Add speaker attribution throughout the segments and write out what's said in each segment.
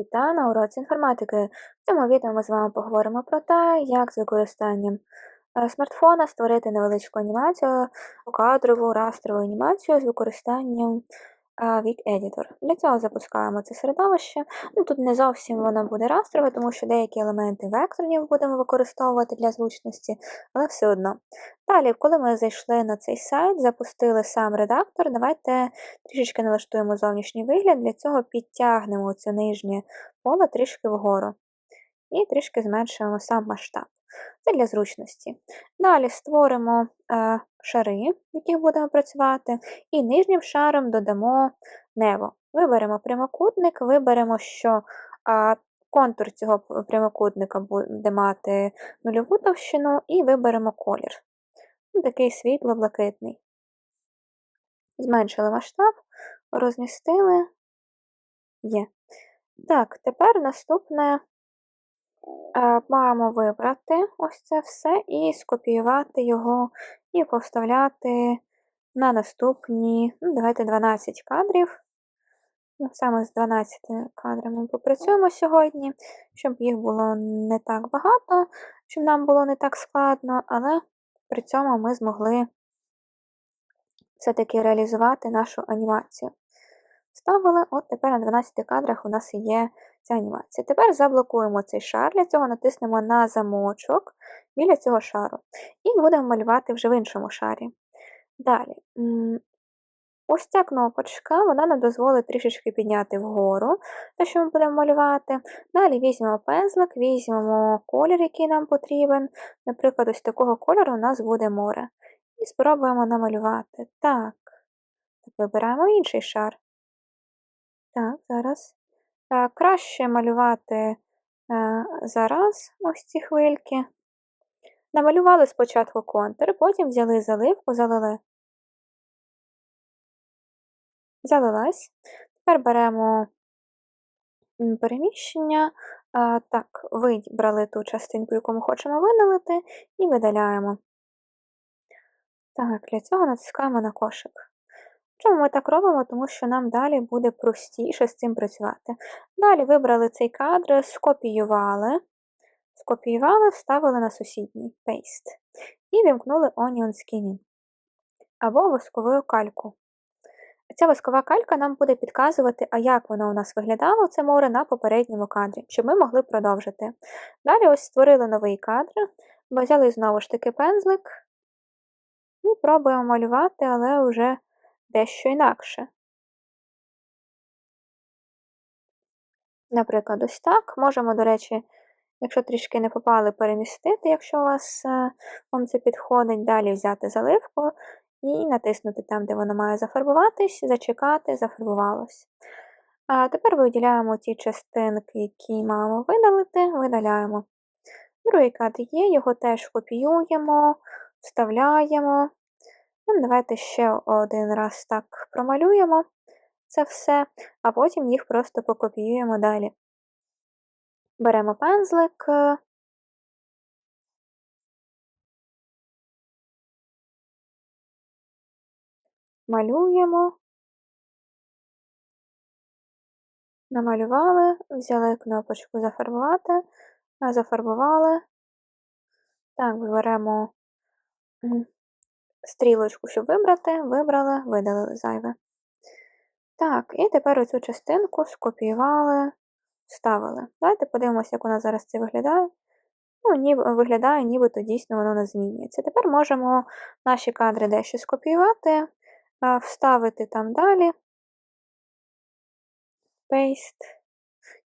Speaker 1: Вітаю на уроці інформатики. В цьому відео ми з вами поговоримо про те, як з використанням е, смартфона створити невеличку анімацію, кадрову, растрову анімацію з використанням Week Editor. Для цього запускаємо це середовище. Ну, Тут не зовсім воно буде растрове, тому що деякі елементи векторів будемо використовувати для зручності, але все одно. Далі, коли ми зайшли на цей сайт, запустили сам редактор, давайте трішечки налаштуємо зовнішній вигляд, для цього підтягнемо це нижнє поле трішки вгору. І трішки зменшуємо сам масштаб. Це для зручності. Далі створимо е, шари, в яких будемо працювати, і нижнім шаром додамо небо. Виберемо прямокутник, виберемо, що е, контур цього прямокутника буде мати нульову товщину, і виберемо колір. Такий світло-блакитний. Зменшили масштаб, розмістили. Є. Так, тепер наступне маємо вибрати ось це все і скопіювати його, і повставляти на наступні, ну, давайте 12 кадрів. Ну, Саме з 12 кадрами попрацюємо сьогодні, щоб їх було не так багато, щоб нам було не так складно, але при цьому ми змогли все-таки реалізувати нашу анімацію. Ставили, от тепер на 12 кадрах у нас є ця анімація. Тепер заблокуємо цей шар, для цього натиснемо на замочок біля цього шару. І будемо малювати вже в іншому шарі. Далі, ось ця кнопочка, вона нам дозволить трішечки підняти вгору те, що ми будемо малювати. Далі візьмемо пензлик, візьмемо колір, який нам потрібен. Наприклад, ось такого кольору у нас буде море. І спробуємо намалювати. Так, вибираємо інший шар. Так, зараз. Краще малювати е, зараз ось ці хвильки. Намалювали спочатку контур, потім взяли заливку, залили. Залилась. Тепер беремо переміщення. Так, вибрали ту частинку, яку ми хочемо видалити, і видаляємо. Так, для цього натискаємо на кошик. Чому ми так робимо? Тому що нам далі буде простіше з цим працювати. Далі вибрали цей кадр, скопіювали, скопіювали, вставили на сусідній Paste. І вімкнули Onion Skinning або воскову кальку. Ця воскова калька нам буде підказувати, а як воно у нас виглядало, це море на попередньому кадрі, щоб ми могли продовжити. Далі ось створили новий кадр, взяли знову ж таки пензлик і пробуємо малювати, але вже дещо інакше. Наприклад, ось так. Можемо, до речі, якщо трішки не попали, перемістити, якщо у вас е, вам це підходить, далі взяти заливку і натиснути там, де воно має зафарбуватись, зачекати, зафарбувалось. А тепер виділяємо ті частинки, які маємо видалити, видаляємо. Другий кадр є, його теж копіюємо, вставляємо. Давайте ще один раз так промалюємо це все, а потім їх просто покопіюємо далі. Беремо пензлик. Малюємо, намалювали, взяли кнопочку зафарбувати, зафарбували. Так, виберемо стрілочку, щоб вибрати, вибрали, видалили зайве. Так, і тепер оцю частинку скопіювали, вставили. Давайте подивимося, як у зараз це виглядає. Ну, ніби, виглядає, нібито дійсно воно не змінюється. Тепер можемо наші кадри дещо скопіювати, вставити там далі. Paste.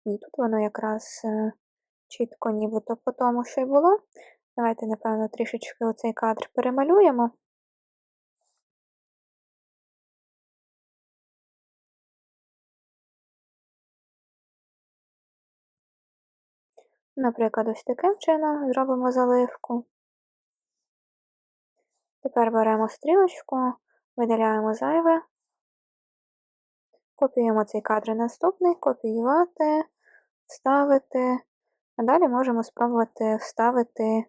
Speaker 1: Ні, тут воно якраз е, чітко, нібито по тому, що й було. Давайте, напевно, трішечки оцей кадр перемалюємо. Наприклад, ось таким чином зробимо заливку. Тепер беремо стрілочку, видаляємо зайве, копіюємо цей кадр наступний, копіювати, вставити, а далі можемо спробувати вставити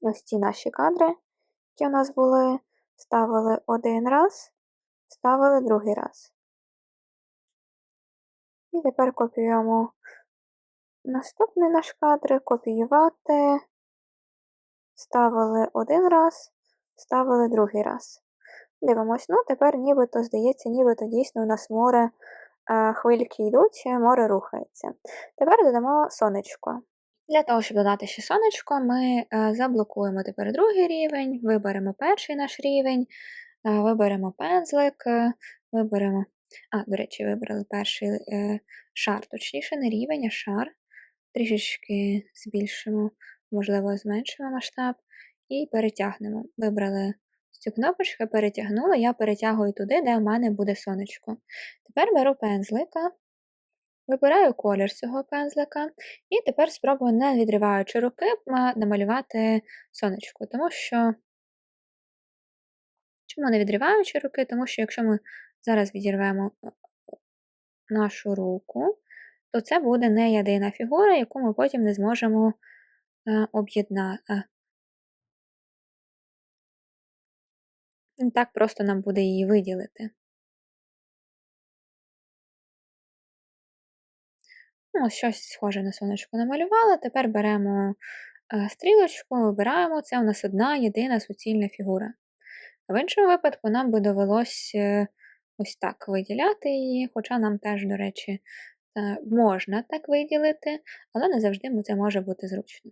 Speaker 1: ось ці наші кадри, які у нас були, ставили один раз, ставили другий раз. І тепер копіюємо наступний наш кадр, копіювати. Ставили один раз, ставили другий раз. Дивимось, ну тепер нібито здається, нібито дійсно у нас море е, хвильки йдуть, море рухається. Тепер додамо сонечко. Для того, щоб додати ще сонечко, ми е, заблокуємо тепер другий рівень, виберемо перший наш рівень, е, виберемо пензлик, е, виберемо. А, до речі, вибрали перший шар, точніше, не рівень, а шар. Трішечки збільшимо, можливо, зменшимо масштаб і перетягнемо. Вибрали цю кнопочку, перетягнула, я перетягую туди, де в мене буде сонечко. Тепер беру пензлика. Вибираю колір цього пензлика, і тепер спробую, не відриваючи руки, намалювати сонечко, тому що, чому не відриваючи руки? Тому що якщо ми зараз відірвемо е, нашу руку, то це буде не єдина фігура, яку ми потім не зможемо е, об'єднати. Так просто нам буде її виділити. Ну, щось схоже на сонечко намалювала. Тепер беремо е, стрілочку, вибираємо, це у нас одна єдина суцільна фігура. В іншому випадку нам би довелось ось так виділяти її, хоча нам теж, до речі, е, можна так виділити, але не завжди це може бути зручно.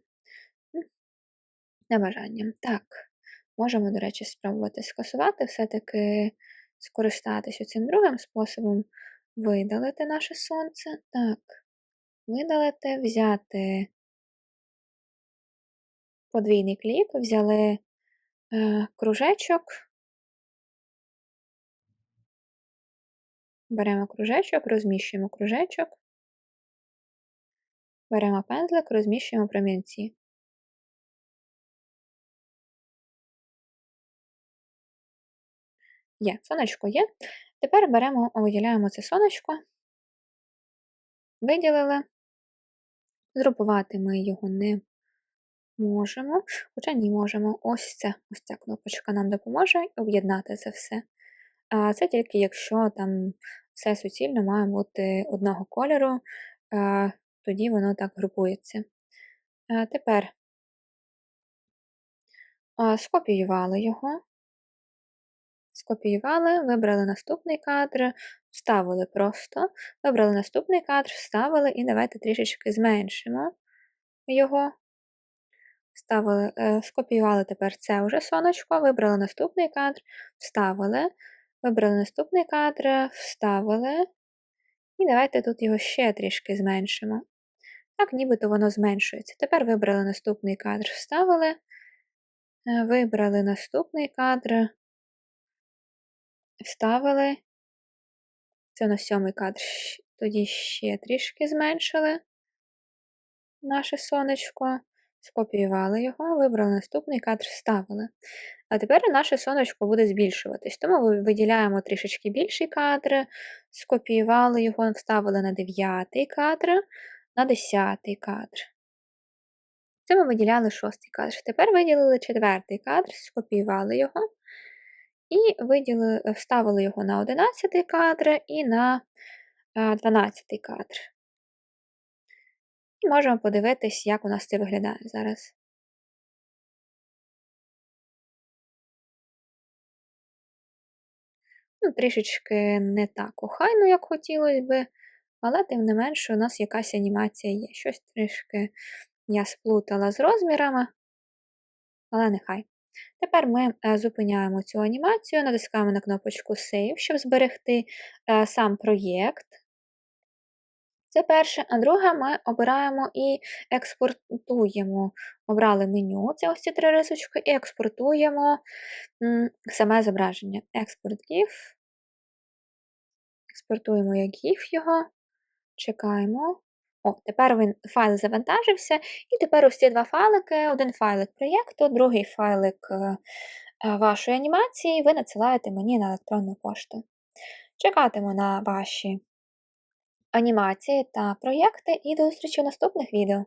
Speaker 1: На бажання. Так, можемо, до речі, спробувати скасувати, все-таки скористатися цим другим способом, видалити наше сонце. Так видалити, взяти подвійний клік, взяли е, кружечок, беремо кружечок, розміщуємо кружечок, беремо пензлик, розміщуємо промінці. Є, сонечко є. Тепер беремо, виділяємо це сонечко, виділили. Зрубувати ми його не можемо, хоча ні можемо. Ось це, ось ця кнопочка нам допоможе об'єднати це все. Це тільки якщо там все суцільно має бути одного кольору, тоді воно так групується. Тепер скопіювали його, скопіювали, вибрали наступний кадр, вставили просто, вибрали наступний кадр, вставили і давайте трішечки зменшимо його. Вставили, е, Скопіювали тепер це вже сонечко, вибрали наступний кадр, вставили, вибрали наступний кадр, вставили. І давайте тут його ще трішки зменшимо. Так, нібито воно зменшується. Тепер вибрали наступний кадр, вставили, е, вибрали наступний кадр, вставили це на сьомий кадр. Тоді ще трішки зменшили наше сонечко, скопіювали його, вибрали наступний кадр, вставили. А тепер наше сонечко буде збільшуватись. Тому виділяємо трішечки більший кадр, скопіювали його, вставили на 9 кадр, на 10 кадр. Це ми виділяли шостий кадр. Тепер виділили четвертий кадр, скопіювали його, і виділили, вставили його на 11 кадр і на 12 кадр. І можемо подивитись, як у нас це виглядає зараз. Ну, Трішечки не так охайно, як хотілося би, але, тим не менше, у нас якась анімація є. Щось трішки я сплутала з розмірами, але нехай. Тепер ми е, зупиняємо цю анімацію, натискаємо на кнопочку Save, щоб зберегти е, сам проєкт. Це перше, а друге, ми обираємо і експортуємо. Обрали меню, це ось ці три рисочки, і експортуємо саме зображення. Експорт GIF. Експортуємо як GIF його, чекаємо. О, тепер він файл завантажився, і тепер ось ці два файлики: один файлик проєкту, другий файлик е, е, вашої анімації, ви надсилаєте мені на електронну пошту. Чекатиму на ваші анімації та проєкти і до зустрічі в наступних відео.